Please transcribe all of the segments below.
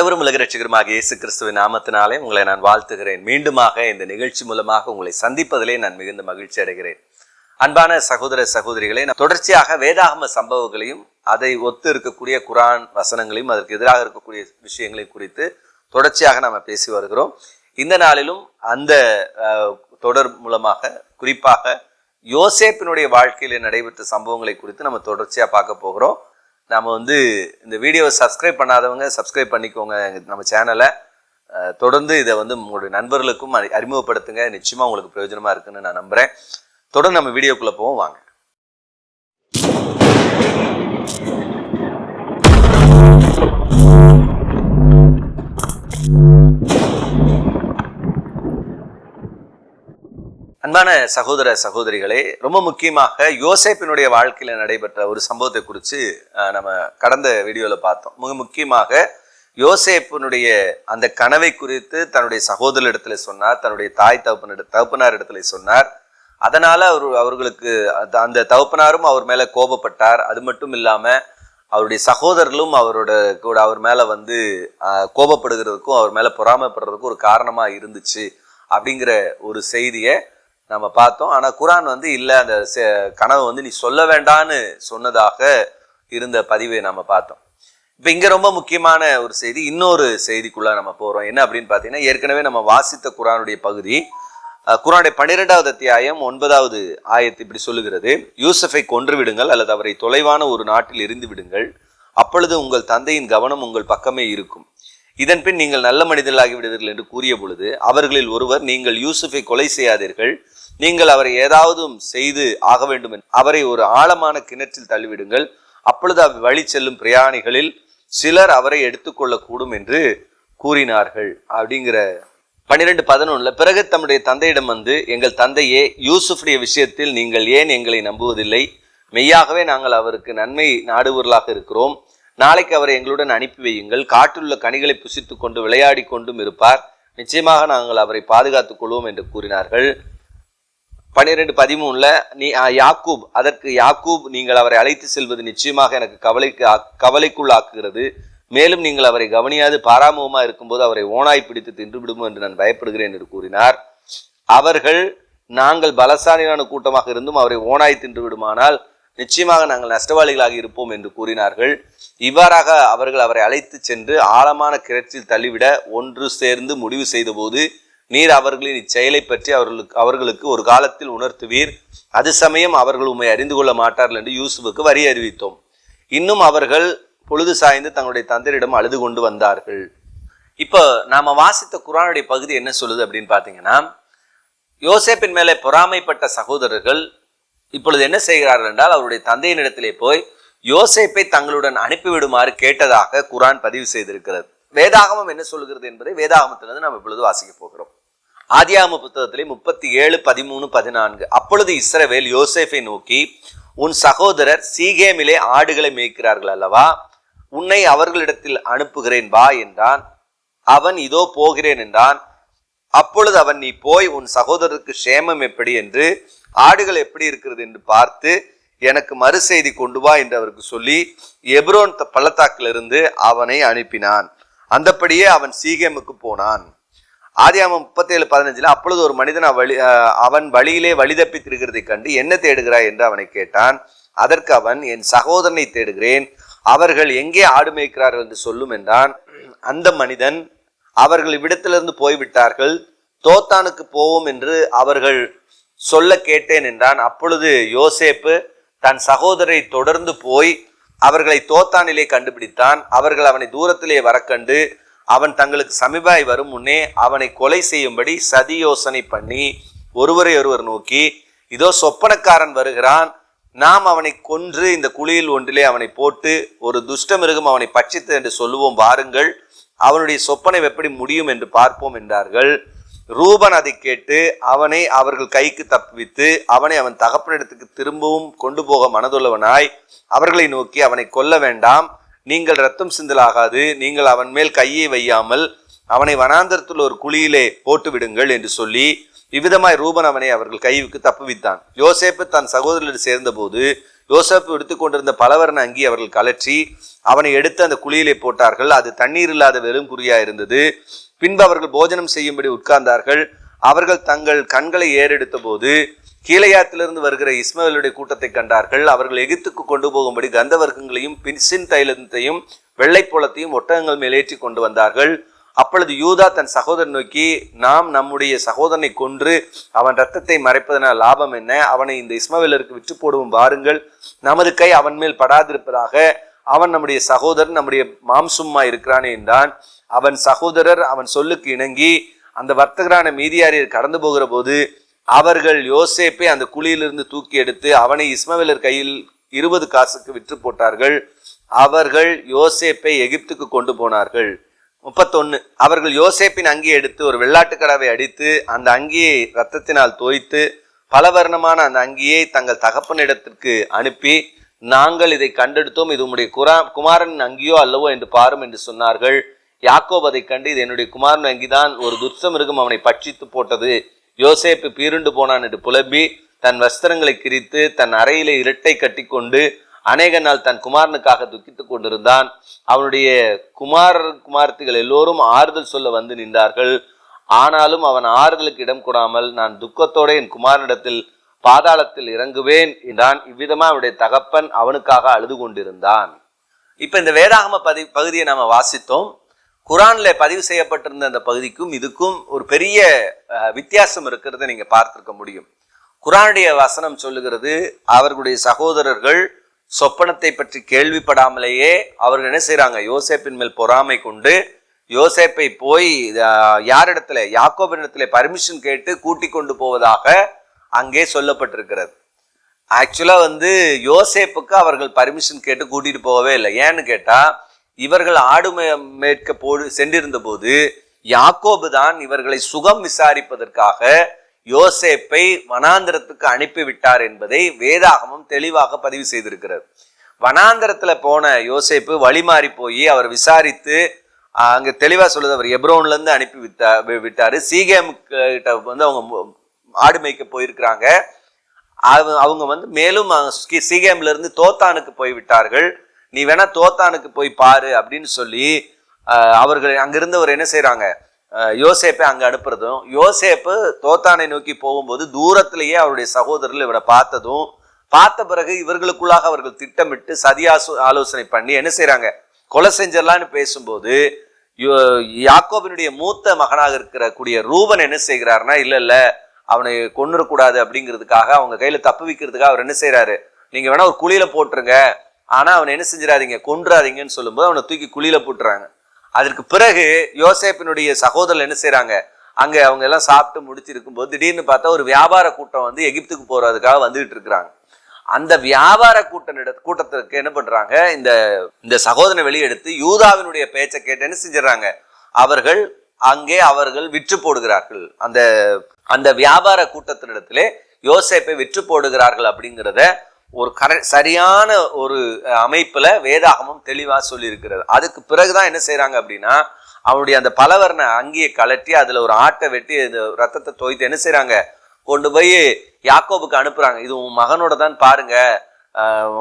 ஆண்டவரும் உலக ரட்சகருமாக இயேசு கிறிஸ்துவின் நாமத்தினாலே உங்களை நான் வாழ்த்துகிறேன். மீண்டுமாக இந்த நிகழ்ச்சி மூலமாக உங்களை சந்திப்பதிலே நான் மிகுந்த மகிழ்ச்சி அடைகிறேன். அன்பான சகோதர சகோதரிகளை நான் தொடர்ச்சியாக வேதாகம சம்பவங்களையும் அதை ஒத்து இருக்கக்கூடிய குரான் வசனங்களையும் அதற்கு எதிராக இருக்கக்கூடிய விஷயங்களையும் குறித்து தொடர்ச்சியாக நாம் பேசி வருகிறோம். இந்த நாளிலும் அந்த தொடர் மூலமாக குறிப்பாக யோசேப்பினுடைய வாழ்க்கையில் நடைபெற்ற சம்பவங்களை குறித்து நம்ம தொடர்ச்சியாக பார்க்க போகிறோம். நாம் வந்து இந்த வீடியோவை சப்ஸ்கிரைப் பண்ணாதவங்க சப்ஸ்கிரைப் பண்ணிக்கோங்க நம்ம சேனலை தொடர்ந்து இதை வந்து உங்களுடைய நண்பர்களுக்கும் அறி- அறிமுகப்படுத்துங்க. நிச்சயமாக உங்களுக்கு பிரயோஜனமாக இருக்குன்னு நான் நம்புகிறேன் தொடர்ந்து நம்ம வீடியோக்குள்ளே போவோம். வாங்க. அன்பான சகோதர சகோதரிகளே ரொம்ப முக்கியமாக யோசேப்பினுடைய வாழ்க்கையில் நடைபெற்ற ஒரு சம்பவத்தை குறித்து நம்ம கடந்த வீடியோவில் பார்த்தோம். மிக முக்கியமாக யோசேப்பினுடைய அந்த கனவை குறித்து தன்னுடைய சகோதரிடத்துல சொன்னார் தன்னுடைய தாய் தகப்பனிட தகப்பனார் இடத்துல சொன்னார். அதனால் அவர் அவர்களுக்கு அந்த- அந்த தகப்பனாரும் அவர் மேலே கோபப்பட்டார். அது மட்டும் இல்லாமல் அவருடைய சகோதரர்களும் அவரோட கூட அவர் மேலே வந்து கோபப்படுகிறதுக்கும் அவர் மேலே பொறாமைப்படுறதுக்கும் ஒரு காரணமாக இருந்துச்சு. அப்படிங்கிற ஒரு செய்தியை நம்ம பார்த்தோம். ஆனால் குரான் வந்து இல்லை அந்த கனவு வந்து நீ சொல்ல வேண்டான்னு சொன்னதாக இருந்த பதிவை நம்ம பார்த்தோம். இப்போ இங்கே ரொம்ப முக்கியமான ஒரு செய்தி இன்னொரு செய்திக்குள்ளே நம்ம போகிறோம் என்ன அப்படின்னு பார்த்தீங்கன்னா ஏற்கனவே நம்ம வாசித்த குரானுடைய பகுதி குரானுடைய பன்னிரெண்டாவது அத்தியாயம் ஒன்பதாவது ஆயத்து இப்படி சொல்லுகிறது. யூசஃபை கொன்று விடுங்கள் அல்லது அவரை தொலைவான ஒரு நாட்டில் எரிந்து விடுங்கள். அப்பொழுது உங்கள் தந்தையின் கவனம் உங்கள் பக்கமே இருக்கும். இதன் பின் நீங்கள் நல்ல மனிதர்களாகி விடுவீர்கள் என்று கூறிய பொழுது அவர்களில் ஒருவர் நீங்கள் யூசுஃபை கொலை செய்யாதீர்கள். நீங்கள் அவரை ஏதாவது செய்து ஆக வேண்டும் அவரை ஒரு ஆழமான கிணற்றில் தள்ளிவிடுங்கள். அப்பொழுது அவ் வழி செல்லும் பிரயாணிகளில் சிலர் அவரை எடுத்துக்கொள்ளக்கூடும் என்று கூறினார்கள். அப்படிங்கிற பன்னிரெண்டு பதினொன்றில் பிறகு தம்முடைய தந்தையிடம் வந்து எங்கள் தந்தையே யூசுஃபுடைய விஷயத்தில் நீங்கள் ஏன் எங்களை நம்புவதில்லை? மெய்யாகவே நாங்கள் அவருக்கு நன்மை நாடுவர்களாக இருக்கிறோம். நாளைக்கு அவரை எங்களுடன் அனுப்பி வையுங்கள். காட்டிலுள்ள கனிகளை புசித்து கொண்டு விளையாடி கொண்டும் இருப்பார். நிச்சயமாக நாங்கள் அவரை பாதுகாத்துக் கொள்வோம் என்று கூறினார்கள். பன்னிரெண்டு பதிமூணுல நீ யாக்கூப் அதற்கு யாக்கூப் நீங்கள் அவரை அழைத்து செல்வது நிச்சயமாக எனக்கு கவலைக்கு ஆக்- கவலைக்குள்ளாக்குகிறது. மேலும் நீங்கள் அவரை கவனியாது பாராமுகமாக இருக்கும்போது அவரை ஓனாய் பிடித்து தின்று விடுமோ என்று நான் பயப்படுகிறேன் என்று கூறினார். அவர்கள் நாங்கள் பலசாலியான கூட்டமாக இருந்தும் அவரை ஓனாய் தின்று விடுமானால் நிச்சயமாக நாங்கள் நஷ்டவாளிகளாக இருப்போம் என்று கூறினார்கள். இவ்வாறாக அவர்கள் அவரை அழைத்து சென்று ஆழமான கிணற்றில் தள்ளிவிட ஒன்று சேர்ந்து முடிவு செய்தபோது நீர் அவர்களின் இச்செயலை பற்றி அவர்களுக்கு அவர்களுக்கு ஒரு காலத்தில் உணர்த்துவீர். அது சமயம் அவர்கள் உம்மை அறிந்து கொள்ள மாட்டார்கள் என்று யூசுஃபுக்கு வரி அறிவித்தோம். இன்னும் அவர்கள் பொழுது சாய்ந்து தங்களுடைய தந்தையிடம் அழுது கொண்டு வந்தார்கள். இப்போ நாம வாசித்த குரானுடைய பகுதி என்ன சொல்லுது அப்படின்னு பார்த்தீங்கன்னா யோசேப்பின் மேலே பொறாமைப்பட்ட சகோதரர்கள் இப்பொழுது என்ன செய்கிறார்கள் என்றால் அவருடைய தந்தையினிடத்திலே போய் யோசேப்பை தங்களுடன் அனுப்பிவிடுமாறு கேட்டதாக குரான் பதிவு செய்திருக்கிறது. வேதாகமம் என்ன சொல்கிறது என்பதை வேதாகமத்திலிருந்து நாம் இப்பொழுது வாசிக்க போகிறோம். ஆதியாகம புத்தகத்திலே முப்பத்தி ஏழு பதிமூணு பதினான்கு. அப்பொழுது இஸ்ரவேல் யோசேஃபை நோக்கி உன் சகோதரர் சீகேமிலே ஆடுகளை மேய்க்கிறார்கள் அல்லவா? உன்னை அவர்களிடத்தில் அனுப்புகிறேன் வா என்றான். அவன் இதோ போகிறேன் என்றான். அப்பொழுது அவன் நீ போய் உன் சகோதரருக்கு சேமம் எப்படி என்று ஆடுகள் எப்படி இருக்கிறது என்று பார்த்து எனக்கு மறு செய்தி கொண்டு வா என்று அவருக்கு சொல்லி எப்ரோன் த- பள்ளத்தாக்கிலிருந்து அவனை அனுப்பினான். அந்தப்படியே அவன் சீகேமுக்கு போனான். ஆதியாமம் முப்பத்தேழு பதினஞ்சுல அப்பொழுது ஒரு மனிதன் வழி அவன் வழியிலே வழி தப்பி திருகிறதை கண்டு என்ன தேடுகிறாய்? என்று அவனை கேட்டான். அதற்கு அவன் என் சகோதரனை தேடுகிறேன். அவர்கள் எங்கே ஆடு மேய்க்கிறார்கள் என்று சொல்லும் என்றான். அந்த மனிதன் அவர்கள் இவ்விடத்திலிருந்து போய்விட்டார்கள். தோத்தானுக்கு போவோம் என்று அவர்கள் சொல்ல கேட்டேன் என்றான். அப்பொழுது யோசேப்பு தன் சகோதரரை தொடர்ந்து போய் அவர்களை தோத்தானிலே கண்டுபிடித்தான். அவர்கள் அவனை தூரத்திலே வரக்கண்டு அவன் தங்களுக்கு சமீபாய் வரும் முன்னே அவனை கொலை செய்யும்படி சதி யோசனை பண்ணி ஒருவரை ஒருவர் நோக்கி இதோ சொப்பனக்காரன் வருகிறான். நாம் அவனை கொன்று இந்த குழியில் ஒன்றிலே அவனை போட்டு ஒரு துஷ்ட மிருகம் அவனை பட்சித்து என்று சொல்லுவோம் வாருங்கள். அவனுடைய சொப்பனை எப்படி முடியும் என்று பார்ப்போம் என்றார்கள். ரூபன் அதை கேட்டு அவனை அவர்கள் கைக்கு தப்புவித்து அவனை அவன் தகப்பனிடத்துக்கு திரும்பவும் கொண்டு போக மனதுள்ளவனாய் அவர்களை நோக்கி அவனை கொல்ல வேண்டாம். நீங்கள் ரத்தம் சிந்தலாகாது. நீங்கள் அவன் மேல் கையை வையாமல் அவனை வனாந்தரத்தில் ஒரு குழியிலே போட்டு விடுங்கள் என்று சொல்லி இவ்விதமாய் ரூபன் அவனை அவர்கள் கைவுக்கு தப்புவித்தான். யோசேப்பு தன் சகோதரர் சேர்ந்தபோது யோசேப்பு எடுத்துக்கொண்டிருந்த பலவரன் அங்கி அவர்கள் கலற்றி அவனை எடுத்து அந்த குழியிலே போட்டார்கள். அது தண்ணீர் இல்லாத வெறும் குறியா இருந்தது. பின்பு அவர்கள் போஜனம் செய்யும்படி உட்கார்ந்தார்கள். அவர்கள் தங்கள் கண்களை ஏறெடுத்த போது கீழையாத்திலிருந்து வருகிற இஸ்மவேலுடைய கூட்டத்தை கண்டார்கள். அவர்கள் எகிப்துக்கு கொண்டு போகும்படி கந்தவர்க்கங்களையும் பின்சின் தைலத்தையும் வெள்ளைப்புலத்தையும் ஒட்டகங்கள் மேலேற்றி கொண்டு வந்தார்கள். அப்பொழுது யூதா தன் சகோதரன் நோக்கி நாம் நம்முடைய சகோதரனை கொன்று அவன் ரத்தத்தை மறைப்பதனால் லாபம் என்ன? அவனை இந்த இஸ்மவேலருக்கு விற்று போடுவோம் வாருங்கள். நமது கை அவன் மேல் படாதிருப்பதாக அவன் நம்முடைய சகோதரன் நம்முடைய மாம்சும்மா இருக்கிறானே என்றான். அவன் சகோதரர் அவன் சொல்லுக்கு இணங்கி அந்த வர்த்தகரான மீதியாரியர் கடந்து போகிற போது அவர்கள் யோசேப்பை அந்த குழியிலிருந்து தூக்கி எடுத்து அவனை இஸ்மவேலர் கையில் இருபது காசுக்கு விற்று போட்டார்கள். அவர்கள் யோசேப்பை எகிப்துக்கு கொண்டு போனார்கள். முப்பத்தொன்னு. அவர்கள் யோசேப்பின் அங்கியை எடுத்து ஒரு வெள்ளாட்டுக்கடாவை அடித்து அந்த அங்கியை ரத்தத்தினால் தோய்த்து பலவர்ணமான அந்த அங்கியை தங்கள் தகப்பனிடத்திற்கு அனுப்பி நாங்கள் இதை கண்டெடுத்தோம். இது உம்முடைய குரா குமாரன் அங்கியோ அல்லவோ என்று பாரும் என்று சொன்னார்கள். யாக்கோப் அதை கண்டு இது என்னுடைய குமாரன் அங்கிதான். ஒரு துர்ச மிருகம் அவனை பட்சித்து போட்டது. யோசேப்பு பீருண்டு போனான் என்று புலம்பி தன் வஸ்திரங்களை கிரித்து தன் அறையிலே இரட்டை கட்டிக்கொண்டு அநேக நாள் தன் குமாரனுக்காக துக்கித்துக் கொண்டிருந்தான். அவனுடைய குமாரர் குமார்த்திகள் எல்லோரும் ஆறுதல் சொல்ல வந்து நின்றார்கள். ஆனாலும் அவன் ஆறுதலுக்கு இடம் கூடாமல் நான் துக்கத்தோட என் குமாரனிடத்தில் பாதாளத்தில் இறங்குவேன் என்றான். இவ்விதமா அவனுடைய தகப்பன் அவனுக்காக அழுது கொண்டிருந்தான். இப்ப இந்த வேதாகம பதி பகுதியை நாம வாசித்தோம். குரான்ல பதிவு செய்யப்பட்டிருந்த அந்த பகுதிக்கும் இதுக்கும் ஒரு பெரிய வித்தியாசம் இருக்கிறத நீங்க பார்த்திருக்க முடியும். குரானுடைய வசனம் சொல்லுகிறது அவர்களுடைய சகோதரர்கள் சொப்பனத்தை பற்றி கேள்விப்படாமலேயே அவர்கள் என்ன செய்கிறாங்க யோசேப்பின் மேல் பொறாமை கொண்டு யோசேப்பை போய் யாரிடத்துல? யாக்கோபினிடத்துல பர்மிஷன் கேட்டு கூட்டி கொண்டு போவதாக அங்கே சொல்லப்பட்டிருக்கிறது. ஆக்சுவலாக வந்து யோசேப்புக்கு அவர்கள் பர்மிஷன் கேட்டு கூட்டிட்டு போகவே இல்லை. ஏன்னு கேட்டால் இவர்கள் ஆடு மே- மேய்க்க போடு சென்றிருந்த போது யாக்கோபு தான் இவர்களை சுகம் விசாரிப்பதற்காக யோசேப்பை வனாந்திரத்துக்கு அனுப்பிவிட்டார் என்பதை வேதாகமம் தெளிவாக பதிவு செய்திருக்கிறது. வனாந்திரத்துல போன யோசேப்பு வழிமாறி போய் அவர் விசாரித்து அங்கே அங்க தெளிவா சொல்லுது அவர் எப்ரோன்ல இருந்து அனுப்பி விட்டா விட்டார். விட்டாரு சீகேம் கிட்ட வந்து அவங்க ஆடு மேய்க்க போயிருக்கிறாங்க. அவங்க அவங்க வந்து மேலும் அஹ், சீகேம்ல இருந்து தோத்தானுக்கு போய் விட்டார்கள். நீ வேணா தோத்தானுக்கு போய் பாரு அப்படின்னு சொல்லி அவர்கள் அவர்கள் அங்கிருந்தவர் என்ன செய்கிறாங்க யோசேப்பை அங்கே அனுப்புறதும் யோசேப்பு தோத்தானை நோக்கி போகும்போது தூரத்திலேயே அவருடைய சகோதரர்கள் இவரை பார்த்ததும் பார்த்த பிறகு இவர்களுக்குள்ளாக அவர்கள் திட்டமிட்டு சதியாசு ஆலோசனை பண்ணி என்ன செய்கிறாங்க கொலை செஞ்சிடலான்னு பேசும்போது யோ- யாக்கோபினுடைய மூத்த மகனாக இருக்கிற கூடிய ரூபன் என்ன செய்கிறாருன்னா இல்லை இல்லை அவனை கொண்டுடக்கூடாது அப்படிங்கிறதுக்காக அவங்க கையில் தப்பு வைக்கிறதுக்காக அவர் என்ன செய்கிறாரு நீங்கள் வேணால் ஒரு குழியில் போட்டுருங்க. ஆனால் அவனை என்ன செஞ்சிடாதீங்க கொன்றாதீங்கன்னு சொல்லும்போது அவனை தூக்கி குழியில் போட்டுறாங்க. அதற்கு பிறகு யோசேப்பினுடைய சகோதரர் என்ன செய்கிறாங்க அங்கே அவங்க எல்லாம் சாப்பிட்டு முடிச்சிருக்கும் போது திடீர்னு பார்த்தா ஒரு வியாபார கூட்டம் வந்து எகிப்துக்கு போகிறதுக்காக வந்துகிட்டு இருக்கிறாங்க. அந்த வியாபார கூட்ட கூட்டத்திற்கு என்ன பண்ணுறாங்க இந்த இந்த சகோதரனை வெளியெடுத்து யூதாவினுடைய பேச்சை கேட்டு என்ன செஞ்சிடறாங்க? அவர்கள் அங்கே அவர்கள் விற்று போடுகிறார்கள். அந்த அந்த வியாபார கூட்டத்தினிடத்திலே யோசேப்பை விற்று போடுகிறார்கள் அப்படிங்கிறத ஒரு கர சரியான ஒரு அமைப்பில் வேதாகமும் தெளிவாக சொல்லியிருக்கிறது. அதுக்கு பிறகுதான் என்ன செய்கிறாங்க அப்படின்னா அவனுடைய அந்த பலவர்ண அங்கியை கலட்டி அதில் ஒரு ஆட்டை வெட்டி இந்த ரத்தத்தை தோய்த்து என்ன செய்கிறாங்க கொண்டு போய் யாக்கோபுக்கு அனுப்புகிறாங்க இது உன் மகனோட தான் பாருங்க.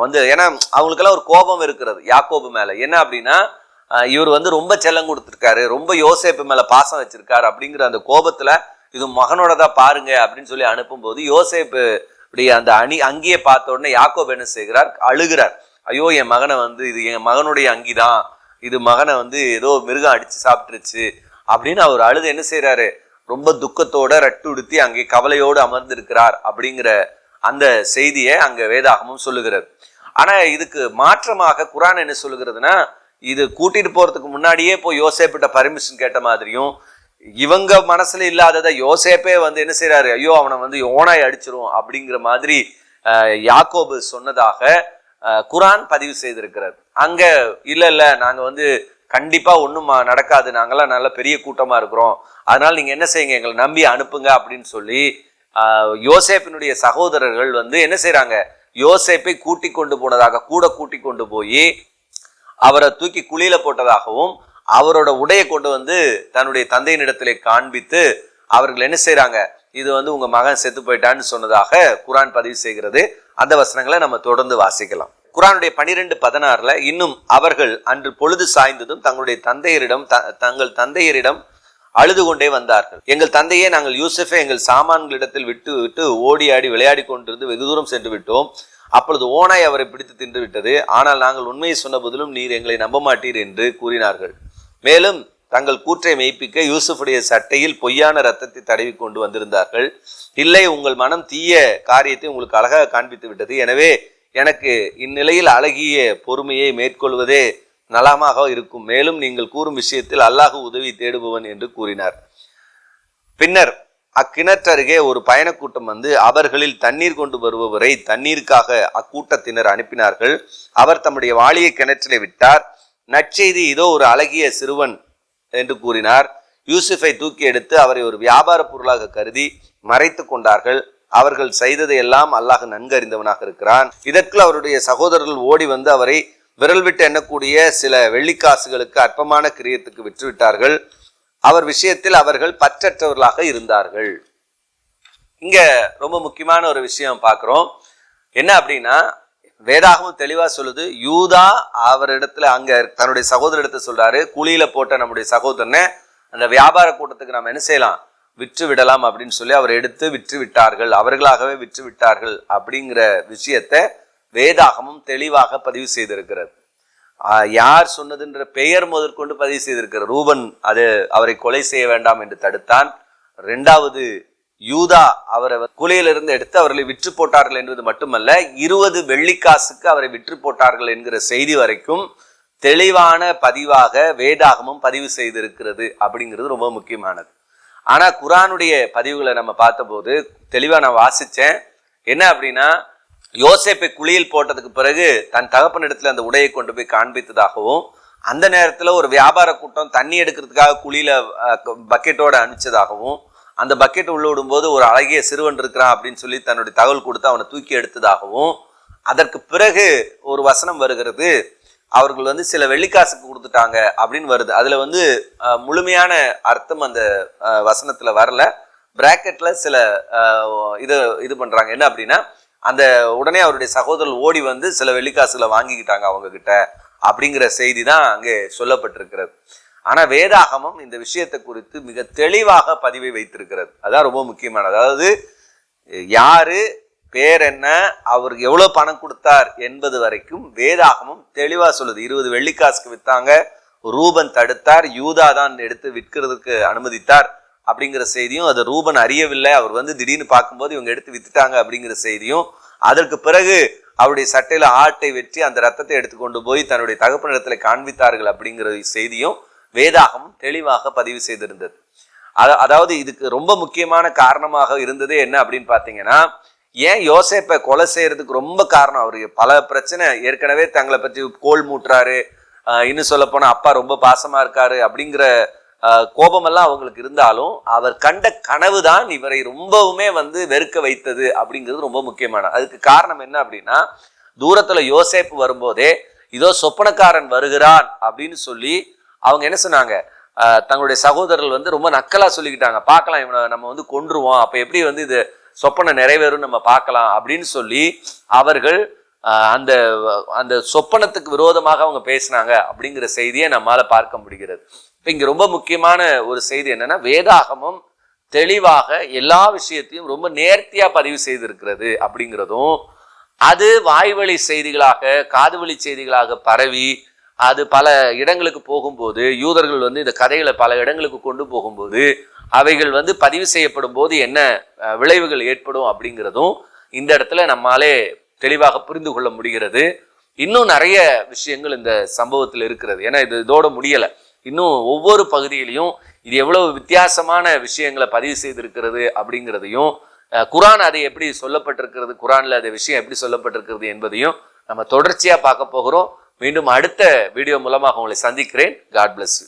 வந்து ஏன்னா அவங்களுக்கெல்லாம் ஒரு கோபம் இருக்கிறது யாக்கோபு மேலே. என்ன அப்படின்னா இவர் வந்து ரொம்ப செல்லம் கொடுத்துருக்காரு ரொம்ப யோசேப்பு மேலே பாசம் வச்சிருக்காரு அப்படிங்கிற அந்த கோபத்தில் இது மகனோட தான் பாருங்க அப்படின்னு சொல்லி அனுப்பும்போது யோசேப்பு இப்படி அந்த அணி அங்கியை பார்த்த உடனே யாக்கோப் என்ன செய்கிறார்? அழுகிறார். ஐயோ என் மகனை வந்து இது என் மகனுடைய அங்கி தான் இது மகனை வந்து ஏதோ மிருகம் அடிச்சு சாப்பிட்டுருச்சு அப்படின்னு அவர் அழுது என்ன செய்கிறாரு ரொம்ப துக்கத்தோட ரட்டு உடுத்தி அங்கே கவலையோடு அமர்ந்திருக்கிறார் அப்படிங்கிற அந்த செய்தியை அங்க வேதாகமும் சொல்லுகிறது. ஆனா இதுக்கு மாற்றமாக குரான் என்ன சொல்லுகிறதுனா இது கூட்டிட்டு போறதுக்கு முன்னாடியே போய் யோசேப்பிட்ட பர்மிஷன் கேட்ட மாதிரியும் இவங்க மனசுல இல்லாததை யோசேப்பே வந்து என்ன செய்யறாரு ஐயோ அவனை வந்து ஓனாய் அடிச்சிரும் அப்படிங்கிற மாதிரி யாக்கோபு சொன்னதாக குரான் பதிவு செய்திருக்கிறார். அங்க இல்ல இல்ல நாங்க வந்து கண்டிப்பா ஒண்ணும் நடக்காது. நாங்கெல்லாம் நல்ல பெரிய கூட்டமா இருக்கிறோம். அதனால நீங்க என்ன செய்யுங்க? எங்களை நம்பி அனுப்புங்க அப்படின்னு சொல்லி யோசேப்பினுடைய சகோதரர்கள் வந்து என்ன செய்யறாங்க யோசேப்பை கூட்டி கொண்டு போனதாக கூட கூட்டி கொண்டு போய் அவரை தூக்கி குழியில போட்டதாகவும் அவரோட உடையை கொண்டு வந்து தன்னுடைய தந்தையினிடத்திலே காண்பித்து அவர்கள் என்ன செய்கிறாங்க இது வந்து உங்கள் மகன் செத்து போயிட்டான்னு சொன்னதாக குரான் பதிவு செய்கிறது. அந்த வசனங்களை நம்ம தொடர்ந்து வாசிக்கலாம். குரானுடைய பனிரெண்டு பதினாறுல இன்னும் அவர்கள் அன்று பொழுது சாய்ந்ததும் தங்களுடைய தந்தையரிடம் த- தங்கள் தந்தையரிடம் அழுது கொண்டே வந்தார்கள். எங்கள் தந்தையே நாங்கள் யூசஃபை எங்கள் சாமான்களிடத்தில் விட்டு விட்டு ஓடி ஆடி விளையாடி கொண்டிருந்து வெகு தூரம் சென்று விட்டோம். அப்பொழுது ஓனாய் அவரை பிடித்து தின்று விட்டது. ஆனால் நாங்கள் உண்மையை சொன்ன போதிலும் நீர் எங்களை நம்ப மாட்டீர் என்று கூறினார்கள். மேலும் தங்கள் கூற்றை மெய்ப்பிக்க யூசுஃபுடைய சட்டையில் பொய்யான ரத்தத்தை தடவி கொண்டு வந்திருந்தார்கள். இல்லை உங்கள் மனம் தீய காரியத்தை உங்களுக்கு அழகாக காண்பித்து விட்டது. எனவே எனக்கு இந்நிலையில் அழகிய பொறுமையை மேற்கொள்வதே நலமாக இருக்கும். மேலும் நீங்கள் கூறும் விஷயத்தில் அல்லாஹ் உதவி தேடுபவன் என்று கூறினார். பின்னர் அக்கிணற்றருகே ஒரு பயணக்கூட்டம் வந்து அவர்களில் தண்ணீர் கொண்டு வருபவரை தண்ணீருக்காக அக்கூட்டத்தினர் அனுப்பினார்கள். அவர் தம்முடைய வாளியை கிணற்றிலே விட்டார். நற்செய்தி இதோ ஒரு அழகிய சிறுவன் என்று கூறினார். யூசுஃபை தூக்கி எடுத்து அவரை ஒரு வியாபார பொருளாக கருதி மறைத்து கொண்டார்கள். அவர்கள் செய்ததை எல்லாம் அல்லாஹ் நன்கறிந்தவனாக இருக்கிறான். இதற்குள் அவருடைய சகோதரர்கள் ஓடி வந்து அவரை விரல் விட்டு எண்ணக்கூடிய சில வெள்ளிக்காசுகளுக்கு அற்பமான கிரியத்துக்கு விற்றுவிட்டார்கள். அவர் விஷயத்தில் அவர்கள் பற்றற்றவர்களாக இருந்தார்கள். இங்க ரொம்ப முக்கியமான ஒரு விஷயம் பார்க்குறோம். என்ன அப்படின்னா வேதாகமும் தெளிவா சொல்லுது யூதா அவரிடத்துல அங்க தன்னுடைய சகோதரிடத்தை சொல்றாரு குழியில போட்ட நம்முடைய சகோதரனை அந்த வியாபார கூட்டத்துக்கு நம்ம என்ன செய்யலாம்? விற்று விடலாம் அப்படின்னு சொல்லி அவர் எடுத்து விற்று விட்டார்கள். அவர்களாகவே விற்று விட்டார்கள் அப்படிங்கிற விஷயத்தை வேதாகமும் தெளிவாக பதிவு செய்திருக்கிறது. யார் சொன்னதுன்ற பெயர் முதற்கொண்டு பதிவு செய்திருக்கிறார். ரூபன் அது அவரை கொலை செய்ய வேண்டாம் என்று தடுத்தான். ரெண்டாவது யூதா அவரை குலையிலிருந்து எடுத்து அவர்களை விற்று போட்டார்கள் என்பது மட்டுமல்ல இருபது வெள்ளிக்காசுக்கு அவரை விற்று போட்டார்கள் என்கிற செய்தி வரைக்கும் தெளிவான பதிவாக வேதாகமும் பதிவு செய்திருக்கிறது அப்படிங்கிறது ரொம்ப முக்கியமானது. ஆனால் குரானுடைய பதிவுகளை நம்ம பார்த்தபோது தெளிவாக நான் வாசித்தேன் என்ன அப்படின்னா யோசேப்பை குழியில் போட்டதுக்கு பிறகு தன் தகப்பனிடத்தில் அந்த உடையை கொண்டு போய் காண்பித்ததாகவும் அந்த நேரத்தில் ஒரு வியாபார கூட்டம் தண்ணி எடுக்கிறதுக்காக குழியில் பக்கெட்டோடு அனுப்பிச்சதாகவும் அந்த பக்கெட் உள்ள விடும்போது ஒரு அழகிய சிறுவன் இருக்கிறான் அப்படின்னு சொல்லி தன்னுடைய தகவல் கொடுத்து அவனை தூக்கி எடுத்ததாகவும் அதற்கு பிறகு ஒரு வசனம் வருகிறது. அவர்கள் வந்து சில வெள்ளிக்காசுக்கு கொடுத்துட்டாங்க அப்படின்னு வருது. அதில் வந்து முழுமையான அர்த்தம் அந்த வசனத்தில் வரல. பிராக்கெட்டில் சில இது இது பண்ணுறாங்க என்ன அப்படின்னா அந்த உடனே அவருடைய சகோதரர் ஓடி வந்து சில வெள்ளிக்காசுகளை வாங்கிக்கிட்டாங்க அவங்க கிட்ட அப்படிங்கிற செய்தி தான் அங்கே சொல்லப்பட்டிருக்கிறது. ஆனா வேதாகமம் இந்த விஷயத்தை குறித்து மிக தெளிவாக பதிவை வைத்திருக்கிறது. அதான் ரொம்ப முக்கியமானது. அதாவது யாரு பேர் என்ன அவருக்கு எவ்வளவு பணம் கொடுத்தார் என்பது வரைக்கும் வேதாகமம் தெளிவா சொல்லுது. இருபது வெள்ளிக்காசுக்கு வித்தாங்க ரூபன் தடுத்தார் யூதா தான் எடுத்து விற்கிறதுக்கு அனுமதித்தார் அப்படிங்கிற செய்தியும் அது ரூபன் அறியவில்லை அவர் வந்து திடீர்னு பார்க்கும்போது இவங்க எடுத்து வித்துட்டாங்க அப்படிங்கிற செய்தியும் அதற்கு பிறகு அவருடைய சட்டையில ஆட்டை வெற்றி அந்த ரத்தத்தை எடுத்து கொண்டு போய் தன்னுடைய தகப்பனிடத்துல காண்பித்தார்கள் அப்படிங்கிற செய்தியும் வேதாகம் தெளிவாக பதிவு செய்திருந்தது. அதாவது இதுக்கு ரொம்ப முக்கியமான காரணமாக இருந்தது என்ன அப்படின்னு பார்த்தீங்கன்னா ஏன் யோசேப்பை கொலை செய்யறதுக்கு ரொம்ப காரணம்? அவர் பல பிரச்சனை ஏற்கனவே தங்களை பற்றி கோல் மூட்டுறாரு இன்னும் சொல்ல போனால் அப்பா ரொம்ப பாசமாக இருக்காரு அப்படிங்கிற கோபமெல்லாம் அவங்களுக்கு இருந்தாலும் அவர் கண்ட கனவு தான் இவரை ரொம்பவுமே வந்து வெறுக்க வைத்தது அப்படிங்கிறது ரொம்ப முக்கியமான அதுக்கு காரணம் என்ன அப்படின்னா தூரத்தில் யோசேப்பு வரும்போதே இதோ சொப்பனக்காரன் வருகிறான் அப்படின்னு சொல்லி அவங்க என்ன சொன்னாங்க? தங்களுடைய சகோதரர்கள் வந்து ரொம்ப நக்கலா சொல்லிக்கிட்டாங்க. பார்க்கலாம் இவனை நம்ம வந்து கொன்றுவோம். அப்போ எப்படி வந்து இது சொப்பனை நிறைவேறும் நம்ம பார்க்கலாம் அப்படின்னு சொல்லி அவர்கள் அந்த அந்த சொப்பனத்துக்கு விரோதமாக அவங்க பேசினாங்க அப்படிங்கிற செய்தியை நம்மால் பார்க்க முடிகிறது. இப்போ இங்கே ரொம்ப முக்கியமான ஒரு செய்தி என்னன்னா வேதாகமம் தெளிவாக எல்லா விஷயத்தையும் ரொம்ப நேர்த்தியாக பதிவு செய்திருக்கிறது அப்படிங்கிறதும் அது வாய்வழி செய்திகளாக காதுவழி செய்திகளாக பரவி அது பல இடங்களுக்கு போகும்போது யூதர்கள் வந்து இந்த கதைகளை பல இடங்களுக்கு கொண்டு போகும்போது அவைகள் வந்து பதிவு செய்யப்படும் போது என்ன விளைவுகள் ஏற்படும் அப்படிங்கிறதும் இந்த இடத்துல நம்மாலே தெளிவாக புரிந்து கொள்ள முடிகிறது. இன்னும் நிறைய விஷயங்கள் இந்த சம்பவத்தில் இருக்கிறது. ஏன்னா இது இதோட முடியலை. இன்னும் ஒவ்வொரு பகுதியிலையும் இது எவ்வளவு வித்தியாசமான விஷயங்களை பதிவு செய்திருக்கிறது அப்படிங்கிறதையும் குரான் அதை எப்படி சொல்லப்பட்டிருக்கிறது குரானில் அது விஷயம் எப்படி சொல்லப்பட்டிருக்கிறது என்பதையும் நம்ம தொடர்ச்சியாக பார்க்க போகிறோம். மீண்டும் அடுத்த வீடியோ மூலமாக உங்களை சந்திக்கிறேன். God bless you